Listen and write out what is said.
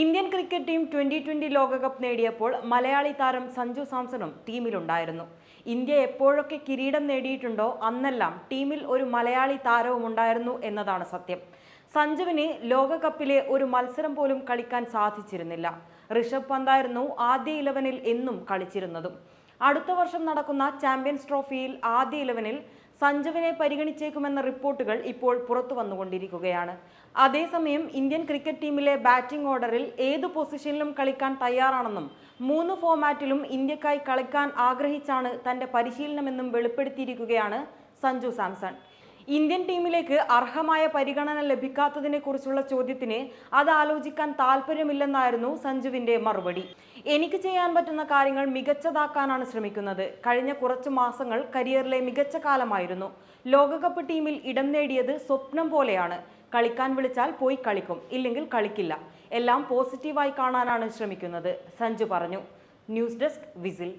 Indian cricket team twenty twenty ലോകകപ്പ് നേടിയപ്പോൾ മലയാളി താരം സഞ്ജു സാംസണും ടീമിലുണ്ടായിരുന്നു. ഇന്ത്യ എപ്പോഴൊക്കെ കിരീടം നേടിയിട്ടുണ്ടോ അന്നെല്ലാം ടീമിൽ ഒരു മലയാളി താരവും ഉണ്ടായിരുന്നു എന്നതാണ് സത്യം. സഞ്ജുവിന് ലോകകപ്പിലെ ഒരു മത്സരം പോലും കളിക്കാൻ സാധിച്ചിരുന്നില്ല. ഋഷഭ് പന്തായിരുന്നു ആദ്യ ഇലവനിൽ എന്നും കളിച്ചിരുന്നതും. അടുത്ത വർഷം നടക്കുന്ന ചാമ്പ്യൻസ് ട്രോഫിയിൽ ആദ്യ ഇലവനിൽ സഞ്ജുവിനെ പരിഗണിച്ചേക്കുമെന്ന റിപ്പോർട്ടുകൾ ഇപ്പോൾ പുറത്തു വന്നുകൊണ്ടിരിക്കുകയാണ്. അതേസമയം ഇന്ത്യൻ ക്രിക്കറ്റ് ടീമിലെ ബാറ്റിംഗ് ഓർഡറിൽ ഏത് പൊസിഷനിലും കളിക്കാൻ തയ്യാറാണെന്നും മൂന്ന് ഫോമാറ്റിലും ഇന്ത്യക്കായി കളിക്കാൻ ആഗ്രഹിച്ചാണ് തന്റെ പരിശീലനമെന്നും വെളിപ്പെടുത്തിയിരിക്കുകയാണ് സഞ്ജു സാംസൺ. ഇന്ത്യൻ ടീമിലേക്ക് അർഹമായ പരിഗണന ലഭിക്കാത്തതിനെ കുറിച്ചുള്ള ചോദ്യത്തിന് അത് ആലോചിക്കാൻ താല്പര്യമില്ലെന്നായിരുന്നു സഞ്ജുവിന്റെ മറുപടി. എനിക്ക് ചെയ്യാൻ പറ്റുന്ന കാര്യങ്ങൾ മികച്ചതാക്കാനാണ് ശ്രമിക്കുന്നത്. കഴിഞ്ഞ കുറച്ച് മാസങ്ങൾ കരിയറിലെ മികച്ച കാലമായിരുന്നു. ലോകകപ്പ് ടീമിൽ ഇടം നേടിയത് സ്വപ്നം പോലെയാണ്. കളിക്കാൻ വിളിച്ചാൽ പോയി കളിക്കും ഇല്ലെങ്കിൽ കളിക്കില്ല. എല്ലാം പോസിറ്റീവായി കാണാനാണ് ശ്രമിക്കുന്നത് സഞ്ജു പറഞ്ഞു. News desk whistle.